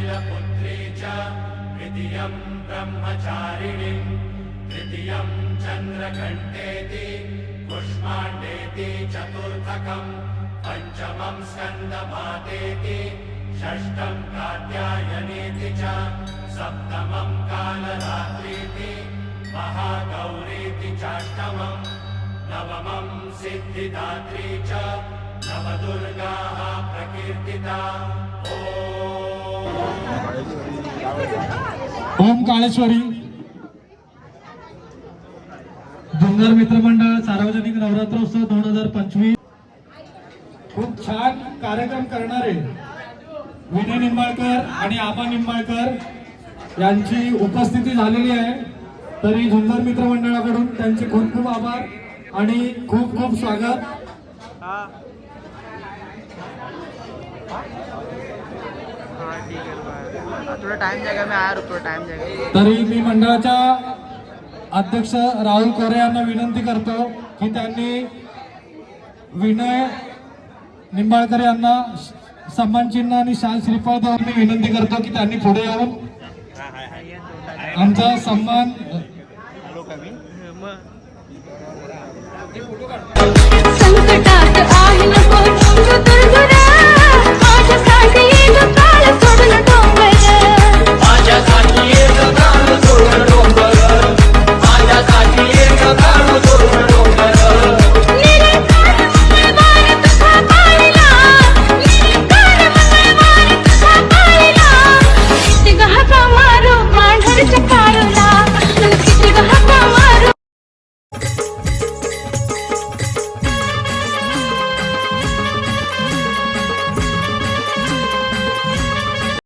अखिलपुत्री च द्वितीयं ब्रह्मचारिणीम् तृतीयं चन्द्रघण्टेति कुष्माण्डेति चतुर्थकम् पञ्चमं स्कन्दमातेति षष्ठं कात्यायनेति च सप्तमं कालरात्रीति महागौरीति चाष्टमम् नवमं सिद्धिदात्री च नवदुर्गाः प्रकीर्तिता। ओ ओम काळेश्वरी. जुन्नर मित्रमंडळ सार्वजनिक नवरात्रोत्सव दोन हजार पंचवीस. खूप छान कार्यक्रम करणारे विनय निंबाळकर आणि आबा निंबाळकर यांची उपस्थिती झालेली आहे. तरी जुन्नर मित्रमंडळाकडून त्यांचे खूप खूप आभार आणि खूप खूप स्वागत. तरी मी मंडळाच्या अध्यक्ष राहुल कोरे यांना विनंती करतो की त्यांनी विनय निंबाळकर यांना सन्मान चिन्ह आणि शाल श्रीफळ देऊन मी विनंती करतो की त्यांनी पुढे येऊन आमचा सन्मान